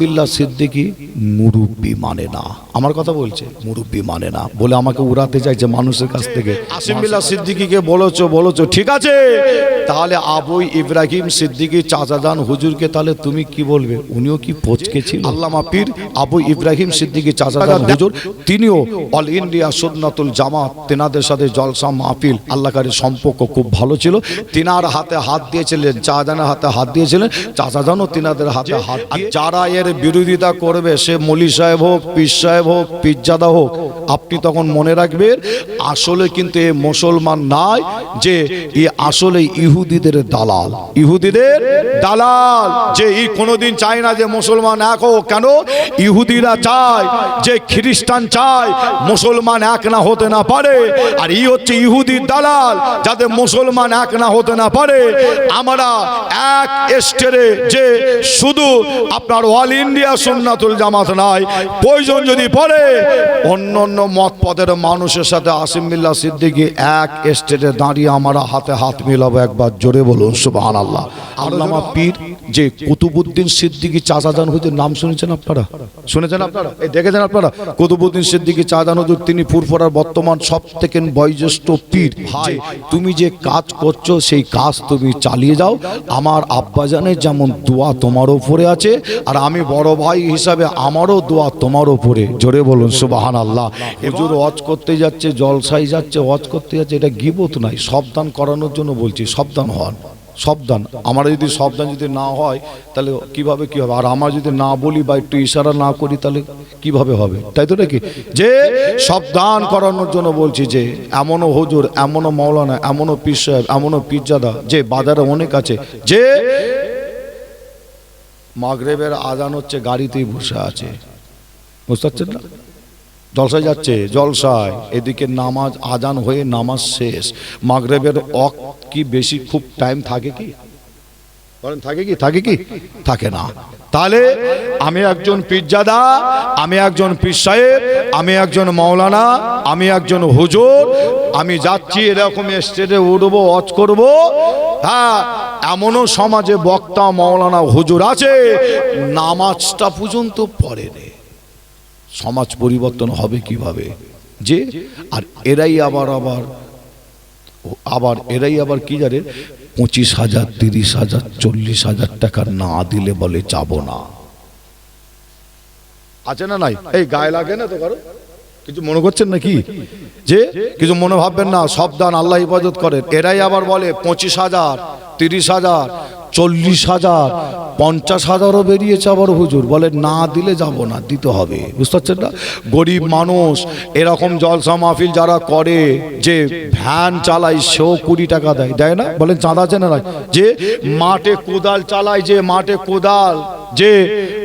বিল্লা সিদ্দিকি মুরব্বি মানে না। আমার কথা বলছে মুরব্বি মানে না। বলে আমাকে উড়াতে চাইছে মানুষের কাছ থেকে। আসিমবিল্লা সিদ্দিকিকে বলেছ বলেছ ঠিক আছে। তাহলে আবুই ইব্রাহিম সিদ্দিকি চাচাজান হুজুরকে তাহলে তুমি কি বলবে? উনিও কি পচকে ছিল? আল্লামা পীর আবু ইব্রাহিম সিদ্দিকি চাচাজান হুজুর তিনিও অল ইন্ডিয়া সুন্নাতুল জামাত তেনাদের সাথে জলসা মাহফিল আল্লাহকারের সম্পর্ক খুব ভালো ছিল। তিনার হাতে হাত দিয়েছিলেন চাচাজানের হাতে হাত দিয়েছিলেন চাচাজানও তিনাদের হাতে হাত আর যারা এর বিরোধিতা করবে, সে মলি সাহেব হোক, পীর সাহেব হোক পিজ্জাদা হোক, আপনি তখন মনে রাখবেন, আসলে কিন্তু এ মুসলমান নাই যে এ আসলে ইহুদিদের দালাল। ইহুদিদের দালাল, যে ই কোনোদিন চায় না যে মুসলমান এক হোক। কেন? ইহুদিরা চায় যে খ্রিস্টান চায় মুসলমান এক না হতে না পারে। আর ই হচ্ছে ইহুদির দালাল, যাতে মুসলমান এক না হতে না পারে। আমরা এক স্টেরে যে শুধু আপনার অল ইন্ডিয়া সুন্নাতুল জামাত নাই। প্রয়োজন যদি পড়ে, অন্য অন্য মত পদের মানুষের সাথে আসিম বিল্লা সিদ্দিকি এক স্টেটে দাঁড়িয়ে আমরা হাতে হাত মিলাবো একবার, জোরে বলুন সুবাহান আল্লাহ আল্লামা পীর যে কুতুবুদ্দিন সিদ্দিকি চাচাদান হুজুর, নাম শুনেছেন আপনারা? শুনেছেন আপনারা? এই দেখেছেন আপনারা? কুতুবুদ্দিন সিদ্দিকি চাচাদান হুজুর, তিনি ফুরফুরার বর্তমান সব থেকে বয়োজ্যেষ্ঠ পীর। ভাই তুমি যে কাজ করছ, সেই কাজ তুমি চালিয়ে যাও। আমার আব্বাজানের যেমন দোয়া তোমার উপরে আছে, আর আমি বড় ভাই হিসাবে আমারও দোয়া তোমার উপরে। জোরে বলুন সুবাহান আল্লাহ হুজুর ওয়াজ করতে যাচ্ছে জলসাই যাচ্ছে, ওয়াজ করতে যাচ্ছে, এটা গিবত নাই। সাবধান করানোর জন্য বলছি, সাবধান হন, সাবধান। আমার যদি সাবধান যদি না হয়, তাহলে কীভাবে কি হবে? আর আমার যদি না বলি বা একটু ইশারা না করি, তাহলে কীভাবে হবে? তাই তো নাকি? যে সাবধান করানোর জন্য বলছি যে, এমনও হুজুর, এমনও মৌলানা এমনও পীর সাহেব, এমনও পীরজাদা, যে বাজারে অনেক আছে, যে মাগরেবের আজান হচ্ছে গাড়িতেই বসে আছে। বুঝতে পারছেন না? জলসায় যাচ্ছে, জলসায়। এদিকে নামাজ, আজান হয়ে নামাজ শেষ। মাগরেবের অক কি বেশি খুব টাইম থাকে কি? বলেন, থাকে কি? থাকে কি? থাকে না। তাহলে আমি একজন পিজ্জাদা আমি একজন পীর সাহেব, আমি একজন মৌলানা আমি একজন হুজুর, আমি যাচ্ছি এরকম স্টেজে উঠবো অজ করব। হ্যাঁ এমনও সমাজে বক্তা মৌলানা হুজুর আছে, নামাজটা পর্যন্ত পড়ে রে সমাজ পরিবর্তন হবে কীভাবে? যে, আর এরাই আবার আবার আবার এরাই আবার কি জানে? পঁচিশ হাজার, তিরিশ হাজার, চল্লিশ হাজার টাকা না দিলে বলে যাব না। আছে না নাই? এই গায়ে লাগে না তো কারও? কিছু মনে করছেন নাকি? যে কিছু মনে ভাববেন না সব দান আল্লাহ ইবাদত করেন। এরাই আবার বলে, পঁচিশ হাজার, তিরিশ হাজার, চল্লিশ হাজার, পঞ্চাশ হাজারও বেরিয়েছে আবার হুজুর। বলে, না দিলে যাব না, দিতে হবে। বুঝতে পারছেন না? গরিব মানুষ, এরকম জলসা মাহফিল যারা করে, যে ভ্যান চালায়, সেও কুড়ি টাকা দেয়। দেয় না? বলেন, চাঁদা চেনে না? যে মাঠে কোদাল চালায়, যে মাঠে কোদাল যে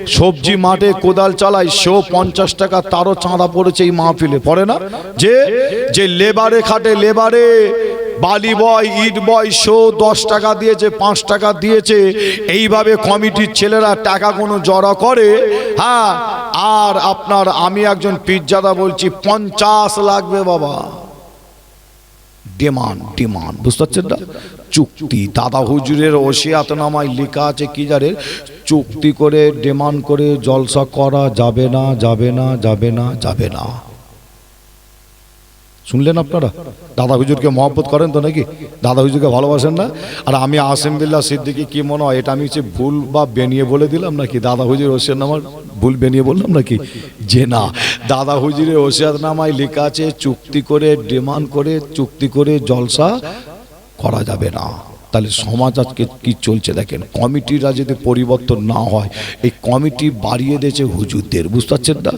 সবজি মাঠে কোদাল চালায়, সেও পঞ্চাশ টাকা, তারও চাঁদা পড়েছে এই মাহফিলে। পড়ে না? যে যে লেবারে খাটে, লেবারে বালি বয়, ইট বয় শো দশ টাকা দিয়েছে, পাঁচ টাকা দিয়েছে। এইভাবে কমিটির ছেলেরা টাকা কোনো জড়ো করে। হ্যাঁ আর আপনার, আমি একজন পিজ্জাদা বলছি, পঞ্চাশ লাগবে বাবা। Demand demand. বুঝতে পারছেন না? চুক্তি। দাদা হুজুরের ওসিয়াতনামায় লেখা আছে কি জানে? চুক্তি করে ডিমান্ড করে জলসা করা যাবে না যাবে না যাবে না যাবে না। শুনলেন আপনারা? দাদা হুজুরকে মহব্বত করেন তো নাকি? দাদা হুজুরকে ভালোবাসেন না? আর আমি আসিম বিল্লা সিদ্দিকি, কি মনে হয়, এটা আমি হচ্ছে ভুল বা বেনিয়ে বলে দিলাম নাকি? দাদা হুজুর ওসিয়াত নামার ভুল বেনিয়ে বললাম নাকি? যে না। দাদা হুজুরের ওসিয়াত নামায় লেখা আছে, চুক্তি করে, ডিমান্ড করে, চুক্তি করে জলসা করা যাবে না। তাহলে সমাজ আজকে কি চলছে দেখেন? কমিটিরা যদি পরিবর্তন না হয়, এই কমিটি বাড়িয়ে দিয়েছে হুজুরদের, বুঝতে পারছেন না?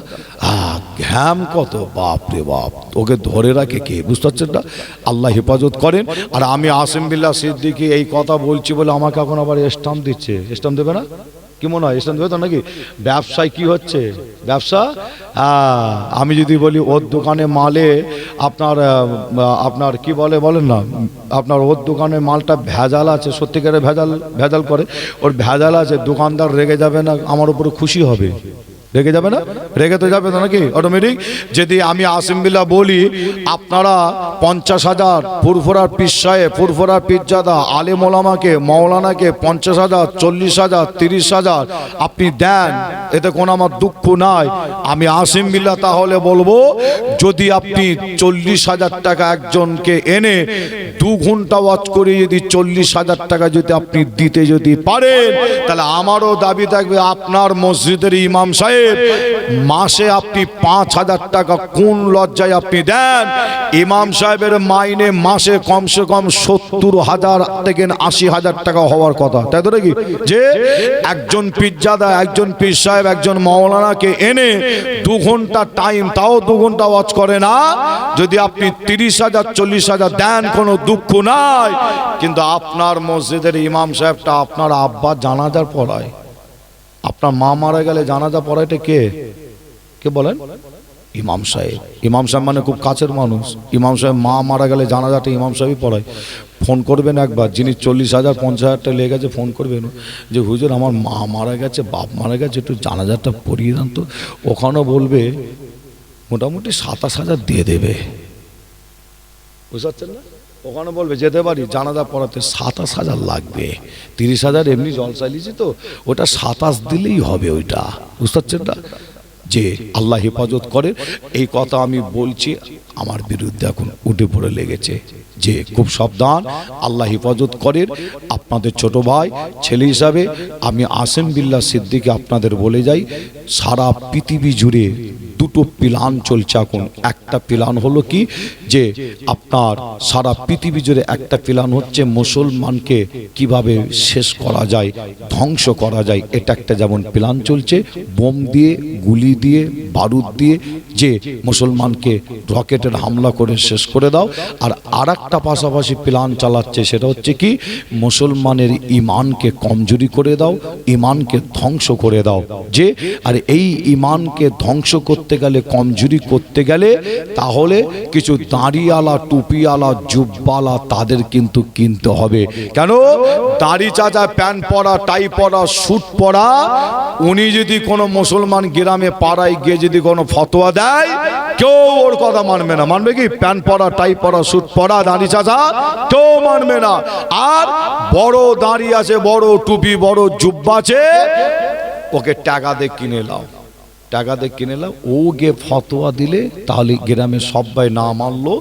ঘ্যাম কত? বাপ রে বাপ। ওকে ধরে রাখে কে? বুঝতে পারছেন না? আল্লাহ হেফাজত করেন। আর আমি আসিম বিল্লা সিদ্দিকি এই কথা বলছি বলে আমাকে এখন আবার স্টাম্প দিচ্ছে। স্টাম্প দেবে না? কি মনে হয়? স্টাম্প দেবে তো নাকি? ব্যবসায় কি হচ্ছে? ব্যবসা? হ্যাঁ আমি যদি বলি ওর দোকানে মালে আপনার আপনার কি বলে, বলেন না? আপনার ওর দোকানে মালটা ভেজাল আছে সত্যিকারে ভেজাল ভেজাল করে। ওর ভেজাল আছে, দোকানদার রেগে যাবে না, আমার উপরে খুশি হবে। রেগে যাবে না? রেগে তো যাবে নাকি? অটোমেটিক যদি আমি আসিম বিল্লাহ বলি, আপনারা পঞ্চাশ হাজার ফুরফুরার পিসায়ে ফুরফুরার পিজ্জাদা আলে মোলামাকে মৌলানাকে পঞ্চাশ হাজার, চল্লিশ হাজার, তিরিশ হাজার আপনি দেন, এতে কোনো আমার দুঃখ নাই। আমি আসিম বিল্লাহ তাহলে বলব, যদি আপনি চল্লিশ হাজার টাকা একজনকে এনে দু ঘণ্টা ওয়াচ করে যদি চল্লিশ হাজার টাকা যদি আপনি দিতে যদি পারেন, তাহলে আমারও দাবি থাকবে আপনার মসজিদের ইমাম সাহেব। মাসে আপনি পাঁচ হাজার টাকা কোন লজ্জায় আপনি দেন? ইমাম সাহেবের মাইনে মাসে কমসে কম সত্তর হাজার থেকে আশি হাজার টাকা হওয়ার কথা। তাই তো নাকি? যে একজন পিজ্জাদা, একজন পীর সাহেব, একজন মাওলানাকে এনে দু ঘণ্টা টাইম তাও দু ঘণ্টা ওয়াচ করে না। যদি আপনি তিরিশ হাজার, চল্লিশ হাজার দেন, কোনো দুঃখ নাই। কিন্তু আপনার মসজিদের ইমাম সাহেবটা আপনার আব্বা জানাজার পড়ায় আপনার মা মারা গেলে জানাজা পড়াইটা কে? কে বলেন? ইমাম সাহেব। ইমাম সাহেব মানে খুব কাছের মানুষ। ইমাম সাহেব মা মারা গেলে জানাজাটা ইমাম সাহেবই পড়ায়। ফোন করবেন একবার। যিনি চল্লিশ হাজার, পঞ্চাশ হাজারটা লেগে গেছে, ফোন করবেন। যে, হুজুর, আমার মা মারা গেছে, বাপ মারা গেছে, একটু জানাজাটা পড়িয়ে দেন তো। ওখানেও বলবে, মোটামুটি সাতাশ হাজার দিয়ে দেবে। বুঝতে পারছেন না? ওখানে বলবে, যেতে পারি। জানাজা পড়াতে সাতাশ হাজার লাগবে। তিরিশ হাজার এমনি জল চালিয়েছি তো, ওটা সাতাশ দিলেই হবে ওইটা। বুঝতে পারছেন না? যে আল্লাহ হেফাজত করে। এই কথা আমি বলছি, আমার বিরুদ্ধে এখন উঠে পড়ে লেগেছে। যে খুব সাবধান, আল্লাহ হেফাজত করেন। আপনাদের ছোট ভাই, ছেলে হিসাবে আমি আসেম বিল্লা সিদ্দিকে আপনাদের বলে যাই, সারা পৃথিবী জুড়ে দুটো পিলান চলছে এখন। একটা প্ল্যান হলো কি? যে আপনার সারা পৃথিবী জুড়ে একটা প্ল্যান হচ্ছে মুসলমানকে কীভাবে শেষ করা যায়, ধ্বংস করা যায়। এটা একটা যেমন প্ল্যান চলছে, বোম দিয়ে, গুলি দিয়ে, বারুদ দিয়ে যে মুসলমানকে রকেটের হামলা করে শেষ করে দাও। আর আর একটা পাশাপাশি প্ল্যান চালাচ্ছে সেটা হচ্ছে কি, মুসলমানের ইমানকে কমজোরি করে দাও ইমানকে ধ্বংস করে দাও। যে, আর এই ইমানকে ধ্বংস করতে গেলে, কমজোরি করতে গেলে, তাহলে কিছু দাঁড়িয়ালা টুপিওয়ালা জুব্বালা তাদের কিন্তু কিনতে হবে। কেন? দাড়ি চাচা, প্যান্ট পরা, টাই পরা, স্যুট পরা, উনি যদি কোনো মুসলমান গ্রামে পাড়ায় গিয়ে যদি কোনো ফতোয়া দেয় কেউ ওর কথা মানবে না। মানবে কি? প্যান্ট পরা, টাই পরা স্যুট পরা, দাঁড়ি চাচা, কেউ মানবে না। আর বড় দাঁড়ি আছে, বড় টুপি, বড় জুব্বা আছে, ওকে টাকা দিয়ে কিনে লাও টাকা দিয়ে কিনে লাও ও গে ফতোয়া দিলে তাহলে গ্রামে সবাই না মানলো।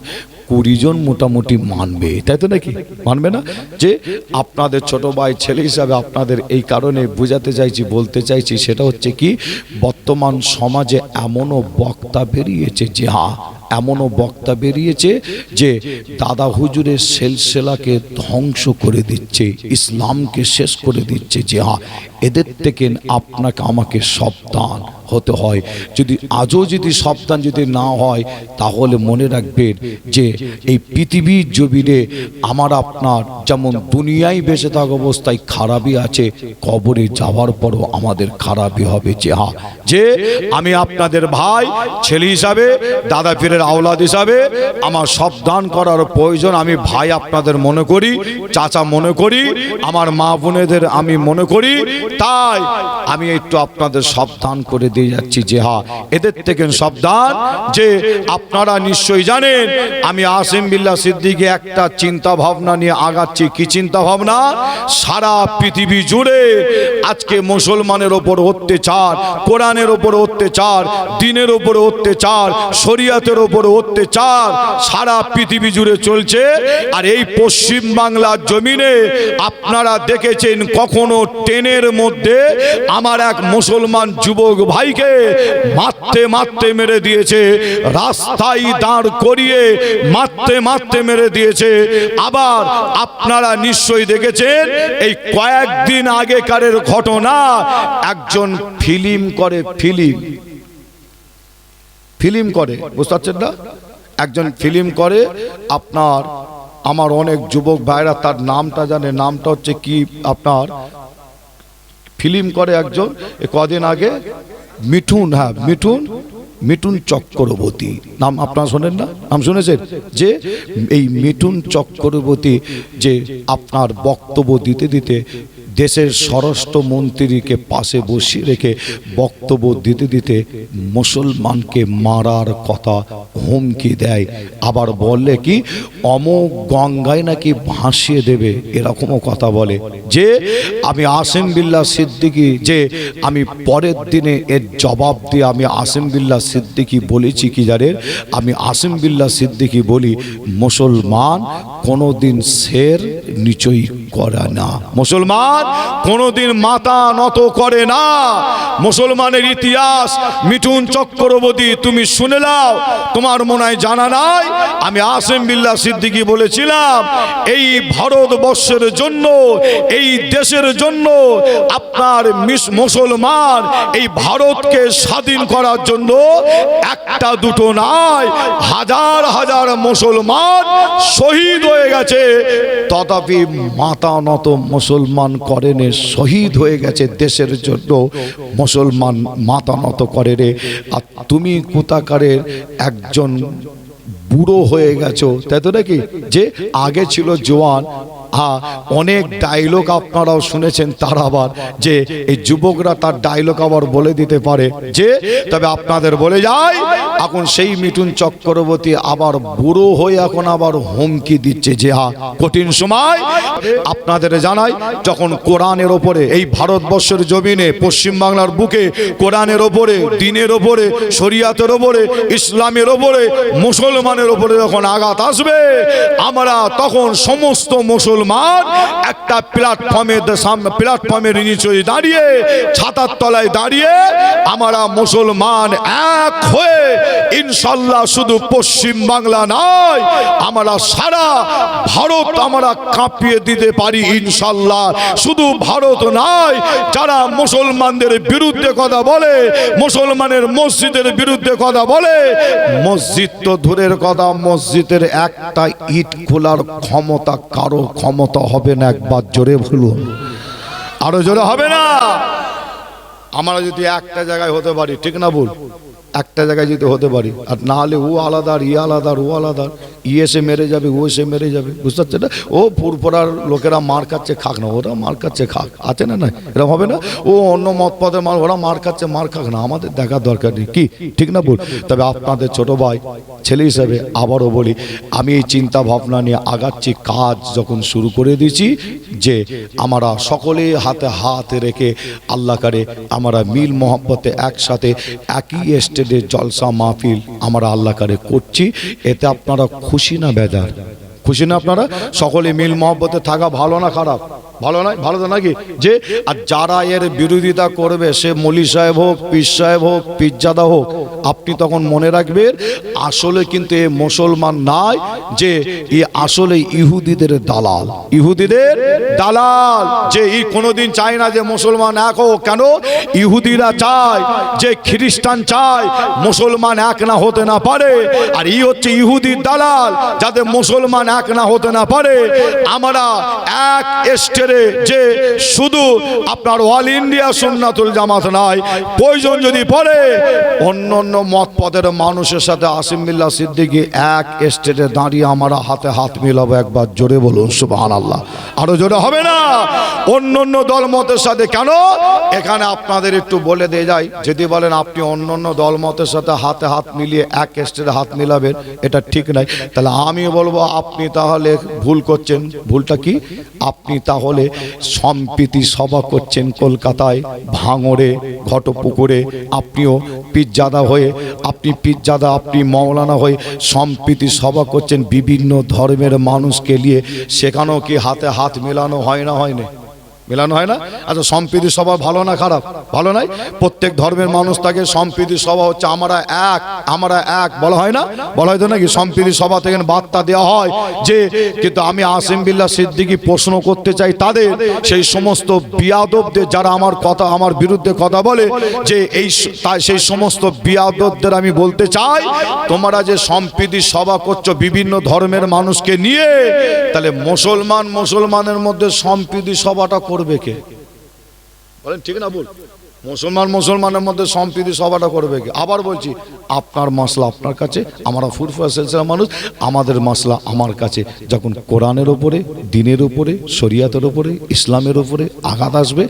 কুড়ি জন মোটামুটি মানবে, তাই তো নাকি? মানবে না? যে আপনাদের ছোট ভাই, ছেলে হিসাবে আপনাদের এই কারণে বোঝাতে চাইছি, বলতে চাইছি, সেটা হচ্ছে কি, বর্তমান সমাজে এমনও বক্তা বেরিয়েছে যে হ্যাঁ এমনও বক্তা বেরিয়েছে যে দাদা হুজুরের সেলসেলাকে ধ্বংস করে দিচ্ছে, ইসলামকে শেষ করে দিচ্ছে যে হ্যাঁ এদের থেকে আপনাকে আমাকে সাবধান হতে হয়। যদি আজও যদি সাবধান যদি না হয়, তাহলে মনে রাখবেন যে এই পৃথিবীর জমিনে আমার আপনার যেমন দুনিয়ায় বেঁচে থাকা অবস্থায় খারাপই আছে, কবরে যাওয়ার পরও আমাদের খারাপই হবে যে হ্যাঁ। যে আমি আপনাদের ভাই, ছেলে হিসাবে দাদা পীরের আওলাদ হিসাবে আমার সাবধান করার প্রয়োজন আমি ভাই আপনাদের মনে করি, চাচা মনে করি, আমার মা বোনেদের আমি মনে করি। তাই আমি একটু আপনাদের সাবধান করে দিয়ে যাচ্ছি যে হা, এদের থেকে সাবধান যে আপনারা নিশ্চয়ই জানেন, আমি আসিম বিল্লা সিদ্দিকে একটা চিন্তা ভাবনা নিয়ে আগাচ্ছি। কি চিন্তা ভাবনা? সারা পৃথিবী জুড়ে আজকে মুসলমানের ওপর অত্যাচার, কোরআনের ওপর অত্যাচার, দিনের ওপর অত্যাচার, শরিয়াতের ওপর অত্যাচার সারা পৃথিবী জুড়ে চলছে। আর এই পশ্চিম বাংলার জমিনে আপনারা দেখেছেন কখনো ট্রেনের মধ্যে আমার এক মুসলমান যুবক ভাইকে মারতে মারতে মেরে দিয়েছে। রাস্তায় দাঁড় করিয়ে মারতে মারতে মেরে দিয়েছে। আবার আপনারা নিশ্চয়ই দেখেছেন, এই কয়েকদিন আগেকারের ঘটনা, একজন ফিল্ম করে ফিল্ম। ফিল্ম করে, বুঝতে পারছেন না? একজন ফিল্ম করে, আপনার, আমার অনেক যুবক ভাইরা তার নামটা জানে, নামটা হচ্ছে কি আপনার? ফিল্ম করে একজন কদিন আগে মিঠুন হ্যাঁ মিঠুন মিঠুন চক্রবর্তী, নাম আপনারা শোনেন না? নাম শুনেছেন? যে এই মিঠুন চক্রবর্তী যে আপনার বক্তব্য দিতে দিতে দেশের স্বরাষ্ট্র মন্ত্রীকে পাশে বসিয়ে রেখে বক্তব্য দিতে দিতে মুসলমানকে মারার কথা হুমকি দেয়। আবার বললে কি, অমোক গঙ্গায় নাকি ভাসিয়ে দেবে, এরকমও কথা বলে। যে, আমি আসিম বিল্লা সিদ্দিকি, যে, আমি পরের দিনে এর জবাব দিয়ে আমি আসিম বিল্লা সিদ্দিকি বলেছি কি জানেন আমি আসিম বিল্লা সিদ্দিকি বলি, মুসলমান কোনোদিন শের নিচই করে না। মুসলমান, কোনোদিন মাথা নত করে না। মুসলমানের ইতিহাস, মিঠুন চক্রবর্তী, তুমি শুনে নাও। তোমার মনে হয় জানা নাই? আমি আসিম বিল্লা সিদ্দিকি বলেছিলাম, এই ভারতবর্ষের জন্য, এই দেশের জন্য আপনার মিস- মুসলমান এই ভারতকে স্বাধীন করার জন্য একটা দুটো নয় হাজার হাজার মুসলমান শহীদ হয়ে গেছে। তথাপি মাথা নত মুসলমান করেন, শহীদ হয়ে গেছে দেশের জন্য, মুসলমান মাতানত করে রে আর তুমি কোথাকারের একজন বুড়ো হয়ে গেছো, তাই তো নাকি? যে আগে ছিল জোয়ান হ্যাঁ অনেক ডায়লগ আপনারাও শুনেছেন, তার আবার যে এই যুবকরা তার ডায়লগ আবার বলে দিতে পারে। যে, তবে আপনাদের বলে যায় এখন সেই মিঠুন চক্রবর্তী আবার বুড়ো হয়ে এখন আবার হুমকি দিচ্ছে যে হা, কঠিন সময়। আপনাদের জানাই, যখন কোরআনের ওপরে, এই ভারতবর্ষের জমিনে, পশ্চিমবাংলার বুকে, কোরআনের ওপরে, দিনের ওপরে, শরিয়াতের ওপরে, ইসলামের ওপরে, মুসলমানের ওপরে যখন আঘাত আসবে, আমরা তখন সমস্ত মুসলমান একটা প্ল্যাটফর্মের সামনে প্ল্যাটফর্মের নিচে দাঁড়িয়ে, ছাতার তলায় দাঁড়িয়ে আমরা মুসলমান এক হয়ে, ইনশাল্লাহ শুধু পশ্চিম বাংলা নয়, আমরা সারা ভারত আমরা কাঁপিয়ে দিতে পারি ইনশাল্লাহ। শুধু ভারত নয়, যারা মুসলমানদের বিরুদ্ধে কথা বলে, মুসলমানের মসজিদের বিরুদ্ধে কথা বলে, মসজিদ তো দূরের কথা, মসজিদের একটা ইট খোলার ক্ষমতা কারও ক্ষমতা হবে না, একবার জোরে ভুলুন আরও জোরে হবে না? আমরা যদি একটা জায়গায় হতে পারি, ঠিক না বল একটা জায়গায় যদি হতে পারি, আর না হলে ও আলাদা আর ই আলাদা ও আলাদা। ই এসে মেরে যাবে, ও এসে মেরে যাবে, বুঝতে পারছে না? ও পুরপড়ার লোকেরা মার খাচ্ছে খাক না, ওরা মার খাচ্ছে খাক, আছে না না এরকম হবে না? ও অন্য মত পদের মার ওরা মার খাচ্ছে, মার খাক না, আমাদের দেখার দরকার নেই। কি? ঠিক না বল তবে আপনাদের ছোট ভাই, ছেলে হিসাবে আবারও বলি, আমি এই চিন্তা ভাবনা নিয়ে আগাচ্ছি, কাজ যখন শুরু করে দিয়েছি, যে আমরা সকলে হাতে হাত রেখে আল্লাহ করে আমরা মিল মোহাম্মতে একসাথে একই স্টেজে জলসা মাহফিল আমরা আল্লাহ করে করছি। এতে আপনারা খুশি না বেদার খুশি না আপনারা? সকলে মিল মহব্বতে থাকা ভালো না খারাপ? ভালো নয়? ভালো তো নাকি? যে, আর যারা এর বিরোধিতা করবে, সে মলি সাহেব হোক, পীর সাহেব হোক পিজ্জাদা হোক, আপনি তখন মনে রাখবেন, আসলে কিন্তু এ মুসলমান নাই যে, এ আসলে ইহুদিদের দালাল। ইহুদিদের দালাল। যে, ই কোনোদিন চায় না যে মুসলমান এক হোক। কেন? ইহুদিরা চায় যে, খ্রিস্টান চায় মুসলমান এক না হতে না পারে। আর ই হচ্ছে ইহুদির দালাল, যাতে মুসলমান এক না হতে না পারে। আমরা এক স্টেরে যে শুধু আপনার অল ইন্ডিয়া সুন্নাতুল জামাত নাই, প্রয়োজন যদি পড়ে, অন্য অন্য মত পদের মানুষের সাথে আসিম বিল্লা সিদ্দিকি এক স্টেটে দাঁড়িয়ে আমরা হাতে হাত মিলাবো একবার, জোরে বলুন সুবাহান আল্লাহ আরও জোরে হবে না? অন্য অন্য দল মতের সাথে কেন? এখানে আপনাদের একটু বলে দিয়ে যাই। যদি বলেন আপনি অন্য অন্য দল মতের সাথে হাতে হাত মিলিয়ে এক স্টেটে হাত মিলাবেন, এটা ঠিক নাই। তাহলে আমি বলব, আপনি তাহলে ভুল করছেন। ভুলটা কি? আপনি তাহলে সম্প্রীতি সভা করছেন কলকাতায়, ভাঙড়ে, ঘটপুকুরে। আপনিও পিজ্জাদা হয়ে, আপনি পিজ্জাদা, আপনি মৌলানা হয়ে সম্প্রীতি সভা করছেন বিভিন্ন ধর্মের মানুষকে নিয়ে। সেখানেও কি হাতে হাত মেলানো হয় না হয় না? মেলানো হয় না? আচ্ছা সম্প্রীতি সভা ভালো না খারাপ? ভালো নয় প্রত্যেক ধর্মের মানুষ থাকে সম্প্রীতি সভা হচ্ছে আমরা এক আমরা এক, বলা হয় না? বলা হয়তো নাকি সম্প্রীতি সভা থেকে বার্তা দেওয়া হয় যে, কিন্তু আমি আসিম বিল্লা সিদ্দিকি প্রশ্ন করতে চাই তাদের, সেই সমস্ত বিয়াদবদের যারা আমার কথা, আমার বিরুদ্ধে কথা বলে, যে এই তাই সেই সমস্ত বিয়াদবদের আমি বলতে চাই, তোমরা যে সম্প্রীতি সভা করছ বিভিন্ন ধর্মের মানুষকে নিয়ে, তাহলে মুসলমান, মুসলমানের মধ্যে সম্প্রীতি সভাটা করবে কে? বলেন ঠিক না বল মুসলমান মুসলমানের মধ্যে সম্প্রীতি সভাটা করবে কি? আবার বলছি, আপনার মশলা আপনার কাছে, আমরা ফুরফুরা সিলসিলা মানুষ, আমাদের মশলা আমার কাছে। যখন কোরআনের ওপরে দিনের ওপরে শরিয়াতের ওপরে ইসলামের ওপরে আঘাত আসবে,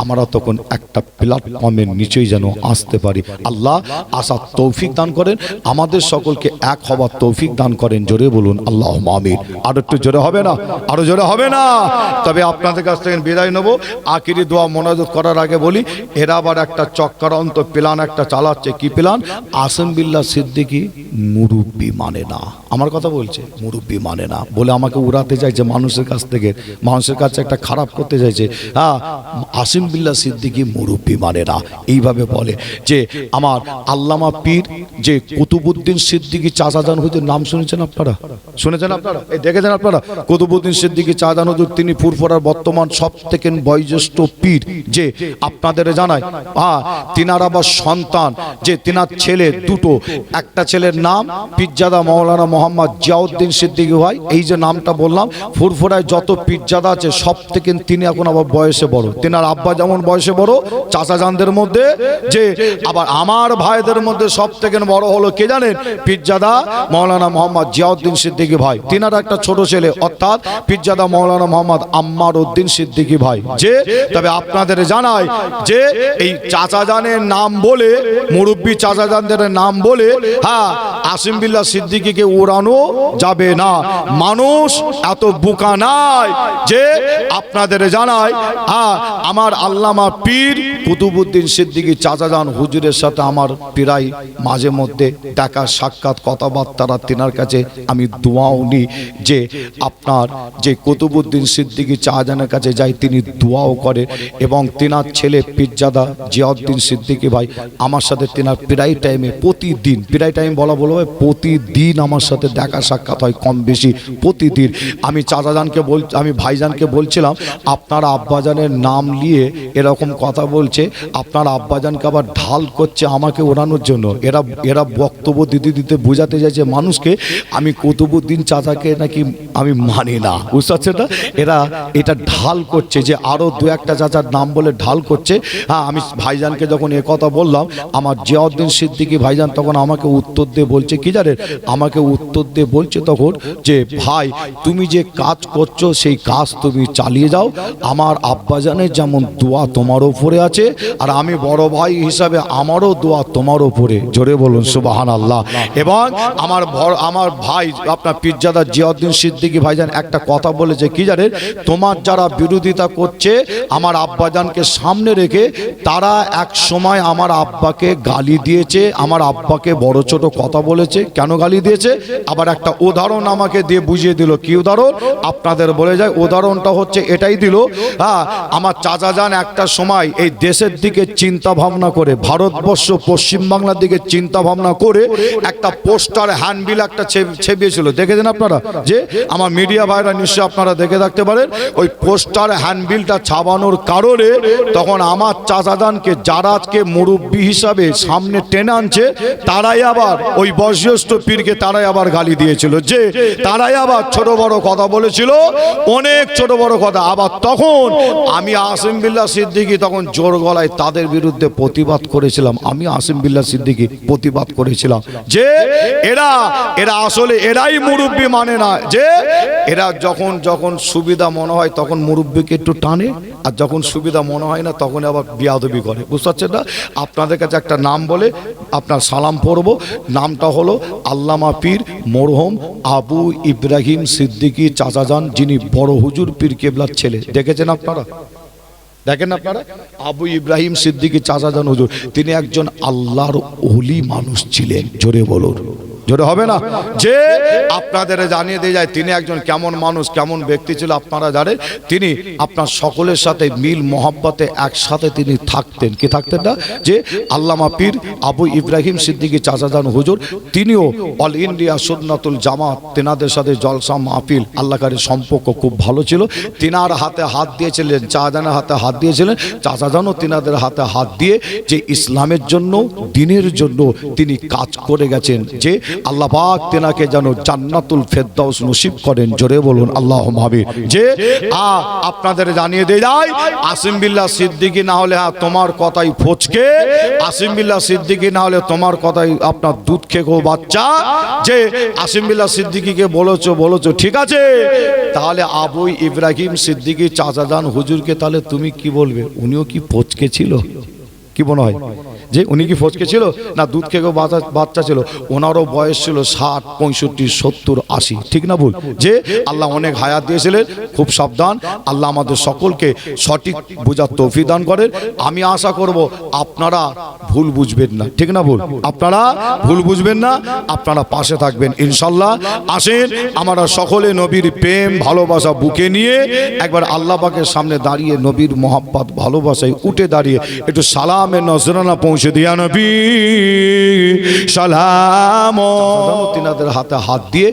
আমরা তখন একটা প্ল্যাটফর্মের নিচেই যেন আসতে পারি। আল্লাহ আসার তৌফিক দান করেন, আমাদের সকলকে এক হবার তৌফিক দান করেন। জোরে বলুন আল্লাহ আমির আর একটু জোরে হবে না? আরও জোরে হবে না? তবে আপনাদের কাছ থেকে বিদায় নেব। আখিরি দোয়া মনোযোগ করার আগে বলি, এরা আবার একটা চক্রান্ত প্লান একটা চালাচ্ছে। কি প্ল্যান আসেম বিল্লা সিদ্দিকি মুরুব্বি মানে না। আমার কথা বলছে। মুরব্বি মানে না। বলে আমাকে উড়াতে চাইছে মানুষের কাছ থেকে, মানুষের কাছে একটা খারাপ করতে চাইছে হ্যাঁ আসিম বিল্লা সিদ্দিকি মুরব্বি মানে না। এইভাবে বলে যে, আমার আল্লামা পীর যে কুতুবুদ্দিন সিদ্দিকি চাচাজান হুজুর, নাম শুনেছেন আপনারা? শুনেছেন আপনারা? এই দেখেছেন আপনারা? কুতুবুদ্দিন সিদ্দিকি চাচাজান হুজুর, তিনি ফুরফুরার বর্তমান সব থেকে বয়োজ্যেষ্ঠ পীর যে আপনাদের জানায় হ্যাঁ তিনার আবার সন্তান যে তিনার ছেলে দুটো। একটা ছেলের নাম পিজ্জাদা মৌলানা মোহাম্মদ জিয়াউদ্দিন সিদ্দিকী ভাই, এই যে নামটা বললাম, ফুরফুরায় যত পিজ্জাদা আছে সব থেকে তিনি এখন আবার বয়সে বড়। তিনার আব্বা যেমন বয়সে বড়, চাচাজানদের মধ্যে যে আবার আমার ভাইদের মধ্যে সব থেকে বড় হলো কে জানেন? পিজ্জাদা মৌলানা মোহাম্মদ জিয়াউদ্দিন সিদ্দিকী ভাই। তিনার একটা ছোট ছেলে, অর্থাৎ পিজ্জাদা মৌলানা মোহাম্মদ আম্মার উদ্দিন সিদ্দিকী ভাই। যে, তবে আপনাদের জানাই যে, এই চাচা চাচাজানের নাম বলে, মুরব্বী চাচাজানদের নাম বলে হ্যাঁ আসিম বিল্লাহ সিদ্দিকীকে উড়ানো যাবে না। মানুষ এত বোকা নাই যে আপনাদের জানাই হ্যাঁ আমার আল্লামা পীর কুতুবুদ্দিন সিদ্দিকী চাচাজান হুজুরের সাথে আমার প্রায় মাঝে মধ্যে দেখা সাক্ষাৎ কথাবার্তারা তেনার কাছে আমি দোয়াও নিই যে আপনার যে কুতুবুদ্দিন সিদ্দিকী চাচাজানের কাছে যাই, তিনি দোয়াও করে এবং তেনার ছেলে পিজ্জাদা জিয়াউদ্দিন সিদ্দিকী ভাই আমার সাথে তেনার প্রায় টাইমে প্রতিদিন, প্রায় টাইম বলা বলো হয় প্রতিদিন আমার সাথে দেখা সাক্ষাৎ হয় কম বেশি প্রতিদিন। আমি চাচাজানকে বল, আমি ভাইজানকে বলছিলাম, আপনার আব্বাজানের নাম নিয়ে এরকম কথা বলছে, আপনার আব্বাজানকে আবার ঢাল করছে আমাকে ওড়ানোর জন্য। এরা এরা বক্তব্য দিতে দিতে বোঝাতে যাচ্ছে মানুষকে। আমি কুতুবুদ্দিন চাচাকে নাকি, আমি মানি না। বুঝতে পারছেন না এরা, এটা ঢাল করছে যে আরও দু একটা চাচার নাম বলে ঢাল করছে। হ্যাঁ আমি ভাইজানকে যখন এ কথা বললাম, আমার জিয়াউদ্দিন সিদ্দিকি ভাইজান তখন আমাকে উত্তর দিয়ে বলছে, কি জানেন? আমাকে উত্তর দিয়ে বলছে তখন যে, ভাই, তুমি যে কাজ করছ, সেই কাজ তুমি চালিয়ে যাও। আমার আব্বাজানের যেমন দোয়া তোমার ওপরে আছে, আর আমি বড় ভাই হিসাবে আমারও দোয়া তোমার ওপরে। জোরে বলুন সুবাহান আল্লাহ এবং আমার আমার ভাই, আপনার পিজ্জাদা জিয়াউদ্দিন সিদ্দিকী ভাইজান একটা কথা বলেছে, কি জানেন? তোমার যারা বিরোধিতা করছে, আমার আব্বাজানকে সামনে রেখে তারা এক সময় আমার আব্বাকে গালি দিয়েছে, আমার আব্বাকে বড় ছোট কথা বলেছে। কেন গালি দিয়েছে? আবার একটা উদাহরণ আমাকে দিয়ে বুঝিয়ে দিল। কি উদাহরণ? আপনাদের বলে যায়, উদাহরণটা হচ্ছে এটাই দিল হ্যাঁ আমার চাচা যান একটা সময় এই দেশের দিকে চিন্তা ভাবনা করে, ভারতবর্ষ পশ্চিমবাংলার দিকে চিন্তা ভাবনা করে একটা পোস্টার হ্যান্ডবিল একটা ছেপিয়েছিল। দেখেছেন আপনারা। যে আমার মিডিয়া ভাইরা নিশ্চয়ই আপনারা দেখে থাকতে পারেন, ওই পোস্টার হ্যান্ডবিলটা ছাপানোর কারণে তখন আমার চাচাদানকে যারা আজকে মুরব্বী হিসাবে সামনে টেনে আনছে, তারাই আবার ওই বয়োজ্যেষ্ঠ পীরকে, তারাই আবার গালি দিয়েছিল। যে তারাই আবার ছোট বড় কথা বলেছিল। অনেক ছোট বড় কথা। আবার তখন আমি আসিম বিল্লাহ সিদ্দিকি তখন জোর গলায় তাদের বিরুদ্ধে প্রতিবাদ করেছিলাম। আমি আসিম বিল্লাহ সিদ্দিকি প্রতিবাদ করেছিলাম। যে এরা এরা আসলে এরাই মুরব্বী মানে না। যে এরা যখন যখন সুবিধা মনে হয় তখন মুরব্বীকে একটু টানে। আর যখন সুবিধা মনে হয় না তখন আবার বিয়াদবি করে। বুঝতে পারছেন না? আপনাদের কাছে একটা নাম বলে আপনার সালাম পড়ব। নামটা হলো আল্লামা পীর মরহম আবু ইব্রাহিম সিদ্দিকি চাচাজান, যিনি বড় হুজুর পীর কেবলার ছেলে। দেখেছেন আপনারা? দেখেন আপনারা? আবু ইব্রাহিম সিদ্দিকি চাচাজান হুজুর, তিনি একজন আল্লাহর ওলি মানুষ ছিলেন, জোরে বলুন। জোরে হবে না? যে আপনাদের জানিয়ে দিয়ে যায়, তিনি একজন কেমন মানুষ, কেমন ব্যক্তি ছিল আপনারা জানেন? তিনি আপনার সকলের সাথে মিল, মোহাব্বতে একসাথে তিনি থাকতেন। কি থাকতেন না? যে আল্লামা পীর আবু ইব্রাহিম সিদ্দিকী চাচাজান হুজুর, তিনিও অল ইন্ডিয়া সুন্নাতুল জামাত, তেনাদের সাথে জলসা মাহফিল আল্লাহকারের সম্পর্ক খুব ভালো ছিল। তিনার হাতে হাত দিয়েছিলেন, চাচাজানের হাতে হাত দিয়েছিলেন, চাচাজানও তিনাদের হাতে হাত দিয়ে যে ইসলামের জন্য, দিনের জন্য তিনি কাজ করে গেছেন। যে আল্লাহ তেনাকে যেন জান্নাতুল ফেরদাউস নসিব করেন। জোরে বলুন আল্লাহ মাবির যে, আ, আপনাদের জানিয়ে দিয়ে যায় আসিম বিল্লাহ সিদ্দিকী না হলে হ্যাঁ তোমার কথাই ফচকে। আসিম বিল্লাহ সিদ্দিকী না হলে, তোমার কথাই আপনার দুধ খেকো বাচ্চা। যে, আসিম বিল্লাহ সিদ্দিকীকে বলেছ বলেছ, ঠিক আছে। তাহলে আবুই ইব্রাহিম সিদ্দিকী চাচা যান হুজুরকে তাহলে তুমি কি বলবে? উনিও কি ফচকে ছিল? কি মনে হয়? যে উনি কি ফচকে ছিল? না দুধ খেয়ে বাচ্চা বাচ্চা ছিল। ওনারও বয়স ছিল ষাট, পঁয়ষট্টি, সত্তর আশি ঠিক না ভুল? যে আল্লাহ অনেক হায়াত দিয়েছিলেন, খুব সাবধান। আল্লাহ আমাদের সকলকে সঠিক বোঝার তৌফি দান করেন। আমি আশা করব আপনারা ভুল বুঝবেন না, ঠিক না ভুল? আপনারা ভুল বুঝবেন না, আপনারা পাশে থাকবেন, ইনশাল্লাহ। আসেন, আমরা সকলে নবীর প্রেম, ভালোবাসা বুকে নিয়ে একবার আল্লাহ পাকের সামনে দাঁড়িয়ে নবীর মোহাব্বত, ভালোবাসায় উঠে দাঁড়িয়ে একটু সালামে নজরানা পৌঁছে দিয়া নবী। সালাম। তিনাদের হাতে হাত দিয়ে